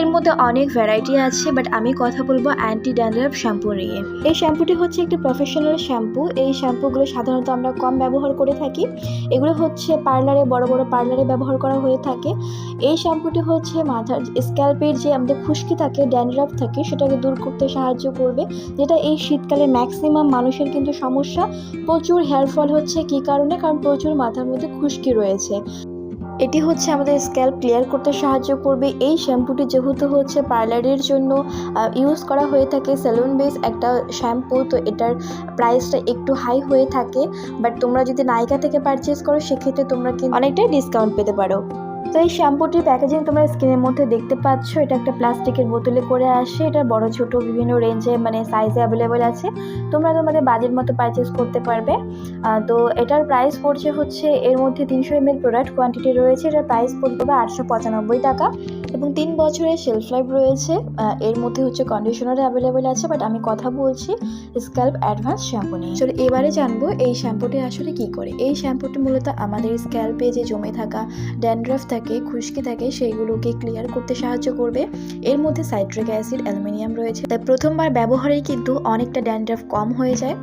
এর মধ্যে অনেক ভ্যারাইটি আছে বাট আমি কথা বলব অ্যান্টি ড্যান্ড্রাফ শ্যাম্পু নিয়ে। এই শ্যাম্পুটি হচ্ছে একটি প্রফেশনাল শ্যাম্পু এই শ্যাম্পুগুলো সাধারণত আমরা কম ব্যবহার করে থাকি। এগুলো হচ্ছে পার্লারে বড় বড় পার্লারে ব্যবহার করা হয়ে থাকে। এই শ্যাম্পুটি হচ্ছে মাথার স্ক্যাল্পের যে আমাদের খুশকি থাকে ড্যান্ড্রাফ থাকে, সেটাকে দূর করতে সাহায্য করবে, যেটা এই শীতকালে ম্যাক্সিমাম মানুষের কিন্তু সমস্যা। প্রচুর হেয়ার ফল হচ্ছে কী কারণে? কারণ প্রচুর মাথার মধ্যে খুশকি রয়েছে। এটি হচ্ছে আমাদের স্ক্যাল্প ক্লিয়ার করতে সাহায্য করবে। এই শ্যাম্পুটি যেহেতু হচ্ছে পার্লারের জন্য ইউজ করা হয়ে থাকে স্যালুন বেস একটা শ্যাম্পু তো এটার প্রাইসটা একটু হাই হয়ে থাকে। বাট তোমরা যদি নায়িকা থেকে পারচেস করো, সেক্ষেত্রে তোমরা কিন্তু অনেকটাই ডিসকাউন্ট পেতে পারো। তো এই শ্যাম্পুটির প্যাকেজিং তোমরা স্ক্রিনের মধ্যে দেখতে পাচ্ছ। এটা একটা প্লাস্টিকের বোতলে করে আসে। এটা বড়, ছোট, বিভিন্ন রেঞ্জে মানে সাইজে অ্যাভেলেবেল আছে। তোমরা তোমাদের বাজেট মতো পারচেস করতে পারবে। তো এটার প্রাইস পড়ছে হচ্ছে, এর মধ্যে তিনশো এম এল প্রোডাক্ট কোয়ান্টিটি রয়েছে। এটার প্রাইস পড়বে আটশো পঁচানব্বই টাকা। এবং তিন বছরের সেলফ লাইফ রয়েছে। এর মধ্যে হচ্ছে কন্ডিশনার অ্যাভেলেবেল আছে বাট আমি কথা বলছি স্ক্যাল্প অ্যাডভান্স শ্যাম্পু নিয়ে। চলো এবারে জানব এই শ্যাম্পুটি আসলে কি করে। এই শ্যাম্পুটি মূলত আমাদের স্ক্যাল্পে যে জমে থাকা ড্যান্ড্রাফ থাকে খুশকি থাকে, সেইগুলোকে ক্লিয়ার করতে সাহায্য করবে। এর মধ্যে সাইট্রিক অ্যাসিড অ্যালুমিনিয়াম রয়েছে। তাই প্রথমবার ব্যবহারেই কিন্তু অনেকটা ড্যান্ড্রাফ কম হয়ে যায়।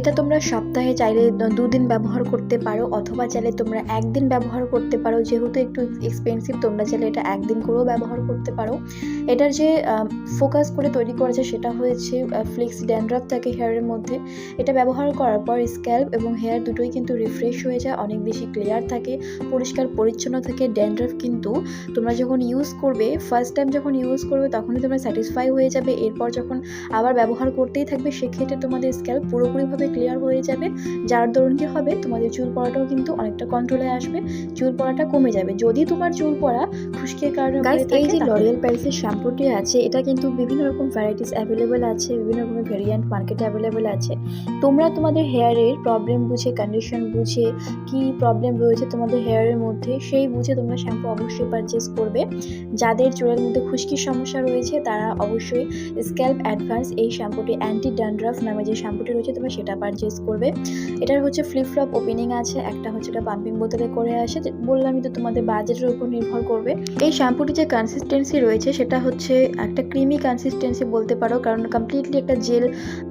এটা তোমরা সপ্তাহে চাইলে দুদিন ব্যবহার করতে পারো, অথবা চাইলে তোমরা একদিন ব্যবহার করতে পারো, যেহেতু একটু এক্সপেন্সিভ তোমরা চাইলে এটা একদিন করেও ব্যবহার করতে পারো। এটার যে ফোকাস করে তৈরি করেছে সেটা হয়েছে ফ্লিক্স ড্যান্ড্রাফ থাকে হেয়ারের মধ্যে। এটা ব্যবহার করার পর স্ক্যাল্প এবং হেয়ার দুটোই কিন্তু রিফ্রেশ হয়ে যায়, অনেক বেশি ক্লিয়ার থাকে, পরিষ্কার পরিচ্ছন্ন থাকে। ড্যান্ড্রাফ কিন্তু তোমরা যখন ইউজ করবে ফার্স্ট টাইম যখন ইউজ করবে, তখনই তোমরা স্যাটিসফাই হয়ে যাবে। এরপর যখন আবার ব্যবহার করতেই থাকবে, সেক্ষেত্রে তোমাদের স্ক্যাল্প পুরোপুরিভাবে ক্লিয়ার হয়ে যাবে। যার দরুন কি হবে? তোমাদের চুল পড়াটাও কিন্তু অনেকটা কন্ট্রোলে আসবে। চুল পড়াটা কমে যাবে। যদি তোমার চুল পড়া খুশকির কারণে এই যে L'Oreal প্যারিসের শ্যাম্পুটি আছে এটা কিন্তু বিভিন্ন রকম ভ্যারাইটিস অ্যাভেলেবেল আছে বিভিন্ন রকমের ভেরিয়েন্ট মার্কেটে অ্যাভেলেবেল আছে। তোমরা তোমাদের হেয়ারের প্রবলেম বুঝে কন্ডিশন বুঝে কি প্রবলেম রয়েছে তোমাদের হেয়ারের মধ্যে সেই বুঝে তোমরা শ্যাম্পু অবশ্যই পারচেস করবে। যাদের চুলের মধ্যে খুশকির সমস্যা রয়েছে তারা অবশ্যই স্ক্যাল্প অ্যাডভান্স এই শ্যাম্পুটি অ্যান্টি ড্যান্ড্রাফ নামে যে শ্যাম্পুটি রয়েছে তোমরা সেটা পারচেস করবে। এটার হচ্ছে ফ্লিপ ফ্লপ ওপেনিং আছে, একটা হচ্ছে এটা পাম্পিং বোতলে করে আসে। বললামই তো তোমাদের বাজেটের উপর নির্ভর করবে। এই শ্যাম্পুটি যে কনসিস্টেন্সি রয়েছে, সেটা হচ্ছে একটা ক্রিমি কনসিস্টেন্সি বলতে পারো, কারণ কমপ্লিটলি একটা জেল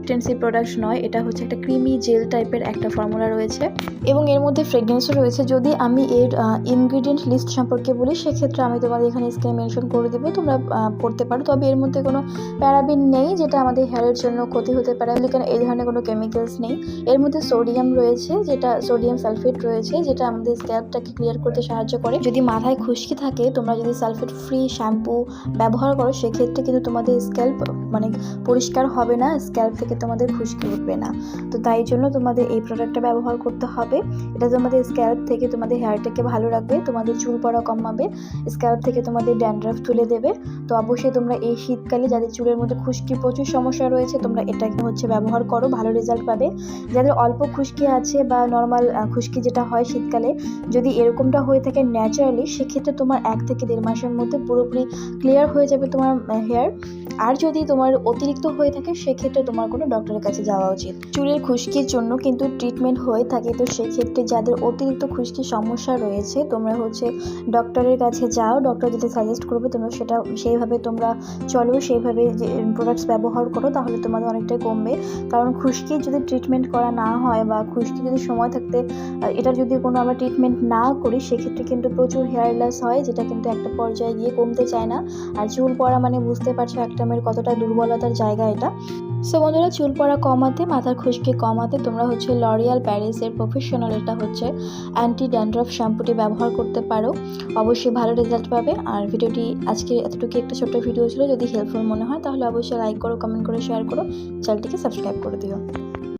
টেন্সি প্রোডাক্ট নয়, এটা হচ্ছে একটা ক্রিমি জেল টাইপের একটা ফর্মুলা রয়েছে। এবং এর মধ্যে ফ্রেগনেন্সও রয়েছে। যদি আমি এর ইনগ্রিডিয়েন্ট লিস্ট সম্পর্কে বলি, সেক্ষেত্রে আমি তোমাদের এখানে স্ক্রিনে মেনশন করে দেবো, তোমরা পড়তে পারো। তবে এর মধ্যে কোনো প্যারাবিন নেই, যেটা আমাদের হেয়ারের জন্য ক্ষতি হতে পারে। কারণ এই ধরনের কোনো কেমিক্যালস নেই। এর মধ্যে সোডিয়াম রয়েছে, যেটা সোডিয়াম সালফেট রয়েছে, যেটা আমাদের স্ক্যাল্পটাকে ক্লিয়ার করতে সাহায্য করে। যদি মাথায় খুশকি থাকে, তোমরা যদি সালফেট ফ্রি শ্যাম্পু ব্যবহার করো, সেক্ষেত্রে কিন্তু তোমাদের স্ক্যাল্প মানে পরিষ্কার হবে না স্ক্যাল্প থেকে তোমাদের খুশকি উঠবে না। তো তাই জন্য তোমাদের এই প্রোডাক্টটা ব্যবহার করতে হবে। এটা তোমাদের স্ক্যাল্প থেকে তোমাদের হেয়ারটাকে ভালো রাখবে, তোমাদের চুল পড়া কমাবে স্ক্যাল্প থেকে তোমাদের ড্যান্ড্রাফ তুলে দেবে। তো অবশ্যই তোমরা এই শীতকালে যাদের চুলের মধ্যে খুশকি প্রচুর সমস্যা রয়েছে, তোমরা এটাকে হচ্ছে ব্যবহার করো, ভালো রেজাল্ট পাবে। যাদের অল্প খুশকি আছে বা নর্মাল খুশকি যেটা হয় শীতকালে, যদি এরকমটা হয়ে থাকে ন্যাচারালি সেক্ষেত্রে তোমার এক থেকে দেড় মাসের মধ্যে পুরোপুরি ক্লিয়ার হয়ে যাবে তোমার হেয়ার আর যদি তোমার অতিরিক্ত হয়ে থাকে, সেক্ষেত্রে তোমার কোনো ডক্টরের কাছে যাওয়া উচিত। চুলের খুশকির জন্য কিন্তু ট্রিটমেন্ট হয়ে থাকে, তো সেক্ষেত্রে যাদের অতিরিক্ত খুশকির সমস্যা রয়েছে, তোমরা হচ্ছে ডক্টরের কাছে যাও। ডক্টর যেটা সাজেস্ট করবে, তোমরা সেটা সেইভাবে তোমরা চলো, সেইভাবে যে প্রোডাক্টস ব্যবহার করো, তাহলে তোমাদের অনেকটাই কমবে। কারণ খুশকি যদি ট্রিটমেন্ট করা না হয় বা খুশকি যদি সময় থাকতে আহ, এটা যদি কোনো আমরা ট্রিটমেন্ট না করি সেক্ষেত্রে কিন্তু প্রচুর হেয়ার লস হয় যেটা কিন্তু একটা পর্যায়ে গিয়ে কমতে চায় না। আর চুল পড়া মানে বুঝতে পারছ একটা মেয়ের কতটা দুর্বলতার জায়গা এটা। সো বন্ধুরা চুল পড়া কমাতে মাথার খুশকি কমাতে তোমরা হচ্ছে লরিয়াল প্যারিসের প্রফেশনাল এটা হচ্ছে অ্যান্টি ড্যান্ড্রফ শ্যাম্পুটি ব্যবহার করতে পারো। অবশ্যই ভালো রেজাল্ট পাবে। আর ভিডিওটি আজকে এতটুকু একটা ছোট্ট ভিডিও ছিল যদি হেল্পফুল মনে হয় তাহলে অবশ্যই লাইক করো কমেন্ট করো শেয়ার করো চ্যানেলটিকে সাবস্ক্রাইব করে দিও।